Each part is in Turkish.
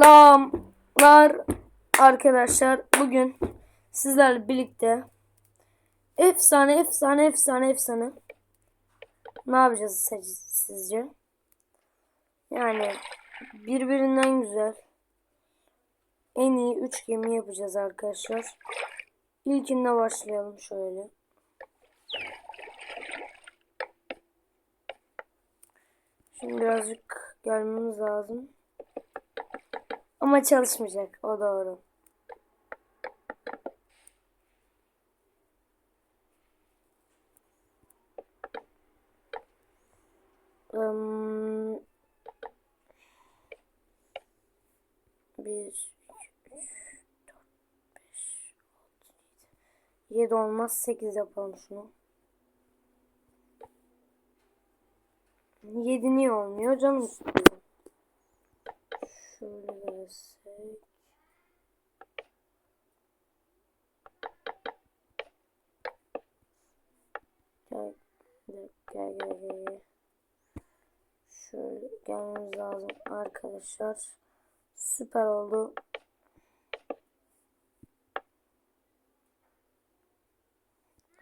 Selamlar arkadaşlar. Bugün sizlerle birlikte efsane efsane efsane efsane ne yapacağız siz- sizce? Yani birbirinden güzel en iyi 3 gemi yapacağız arkadaşlar. İlkinde başlayalım şöyle. Şimdi birazcık gelmemiz lazım. Ama çalışmayacak. O doğru. Im, bir, iki, üç, dört, beş, altı, yedi. Yedi olmaz. Sekiz yapalım şunu. Yedi niye olmuyor? Canım istiyor. Şöyle versek. Gel, gel, gel, gel, gel. Şöyle gelmemiz lazım arkadaşlar. Süper oldu.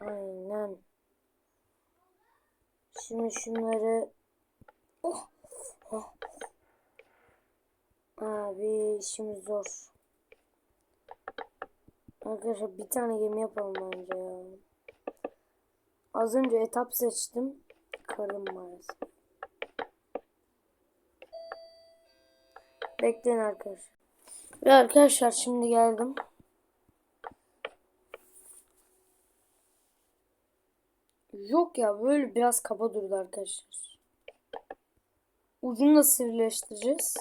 Aynen. Şimdi şunları oh. Abi işimiz zor. Arkadaşlar bir tane gemi yapalım bence ya. Az önce etap seçtim. Karım maalesef. Bekleyin arkadaşlar. Ve arkadaşlar şimdi geldim. Yok ya böyle biraz kaba durdu arkadaşlar. Ucunu da sivrileştireceğiz.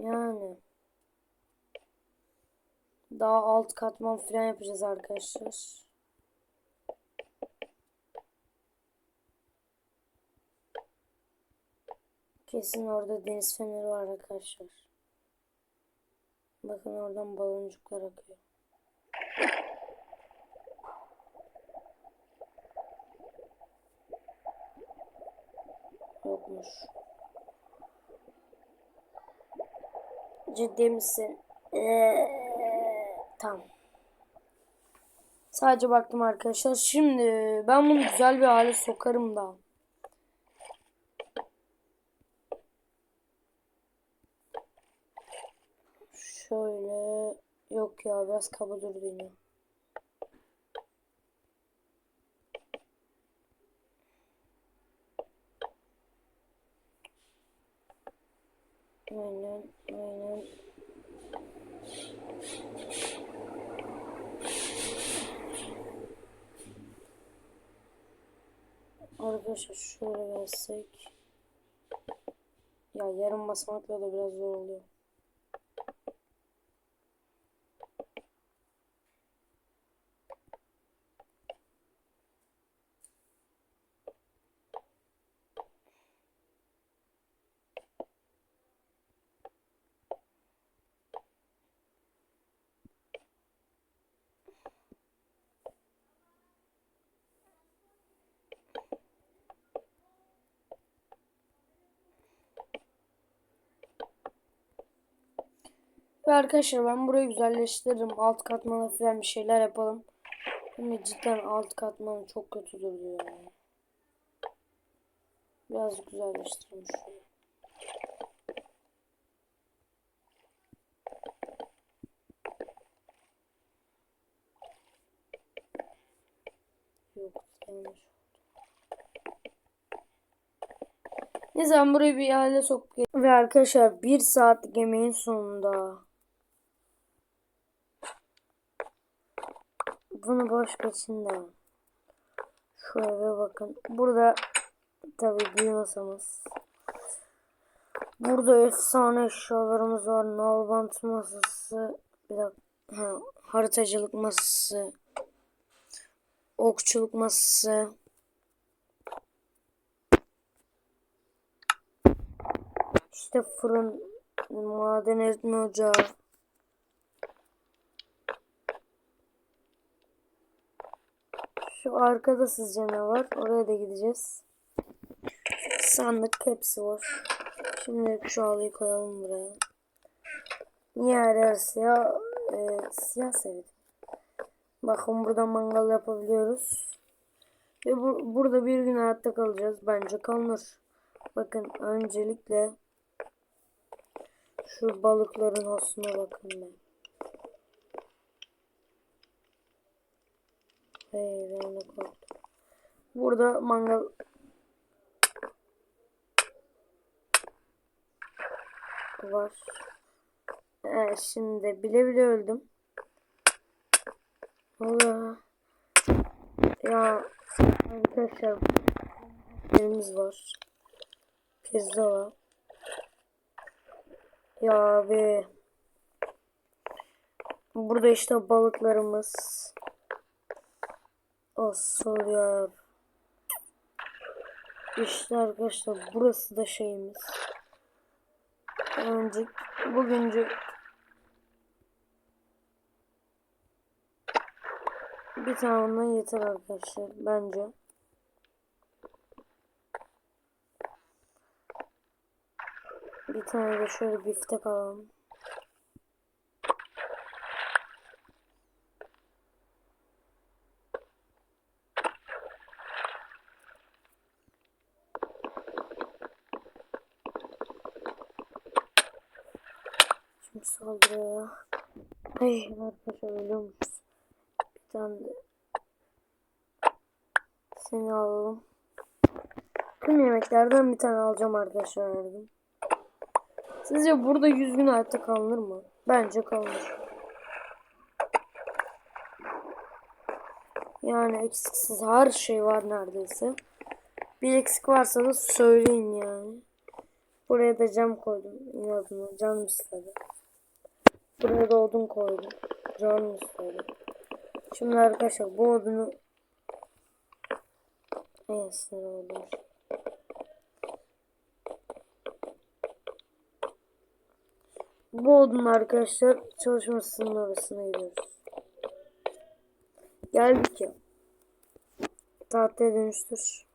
Yani. Daha alt katman falan yapacağız arkadaşlar. Kesin orada deniz feneri var arkadaşlar. Bakın oradan baloncuklar akıyor. Yokmuş. Ciddi misin? Ee, tamam. Sadece baktım arkadaşlar. Şimdi ben bunu güzel bir hale sokarım da. Şöyle yok ya biraz kaba durdu yine. Aynen aynen. Arkadaşlar şöyle versek. Ya yarım basamakla da biraz zor oluyor. Ve arkadaşlar ben burayı güzelleştiririm. Alt katmana falan bir şeyler yapalım. Ama cidden alt katmanı çok kötü duruyor ya. Biraz güzelleştirelim şurayı. Yok yanlış. Neyse ben burayı bir hale sok. Ve arkadaşlar bir saatlik yemeğin sonunda bunu boş geçin de şu eve bakın. Burada tabii büyü masamız. Burada efsane eşyalarımız var. Nalbant masası. Bir dakika. Ha, haritacılık masası. Okçuluk masası. İşte fırın, maden eritme ocağı. Şu arkada sizce ne var? Oraya da gideceğiz. Sandık hepsi var. Şimdi şu halıyı koyalım buraya. Niye her siyah? Ee, siyah sevdim. Bakın burada mangal yapabiliyoruz. Ve bu, burada bir gün hayatta kalacağız. Bence kalınır. Bakın öncelikle şu balıkların hosuna bakın ben. Onu korktum. Burada mangal var. Ee, şimdi bile bile öldüm. Allah. Ya arkadaşlar yerimiz var. Pizza var. Ya abi. Burada işte balıklarımız. Asıl ya. İşte arkadaşlar burası da şeyimiz. Önce bugüncü bir tane ondan yeter arkadaşlar bence. Bir tane de şöyle biftek alalım. Şimdi saldırıyor ya. Ay arkadaşlar ölüyormuşuz. Bir tane de seni alalım. Tüm yemeklerden bir tane alacağım arkadaşlar. Sizce burada 100 gün hayatta kalınır mı? Bence kalınır. Yani eksiksiz her şey var neredeyse. Bir eksik varsa da söyleyin yani. Buraya da cam koydum. İnadına canım istedi. Buraya da odun koydum. Canım istedi. Şimdi arkadaşlar bu odunu en sinir oldum. Bu odun arkadaşlar çalışmasının arasına gidiyoruz. Geldik ya. Tahtaya dönüştür.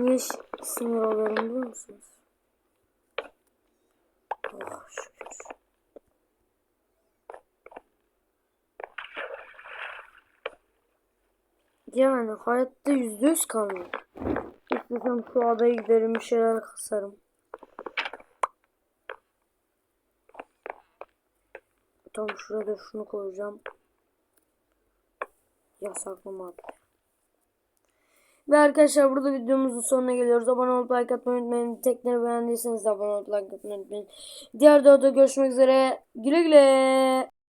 Niye sinir oluyorum biliyor musunuz? Oh şükür. Yani hayatta yüzde yüz kalmıyor. İstesem şu adaya giderim bir şeyler kasarım. Tam şurada şunu koyacağım. Yasaklı madde. Ve arkadaşlar burada videomuzun sonuna geliyoruz. Abone olup like atmayı unutmayın. Tekleri beğendiyseniz abone olup like atmayı unutmayın. Diğer videoda görüşmek üzere. Güle güle.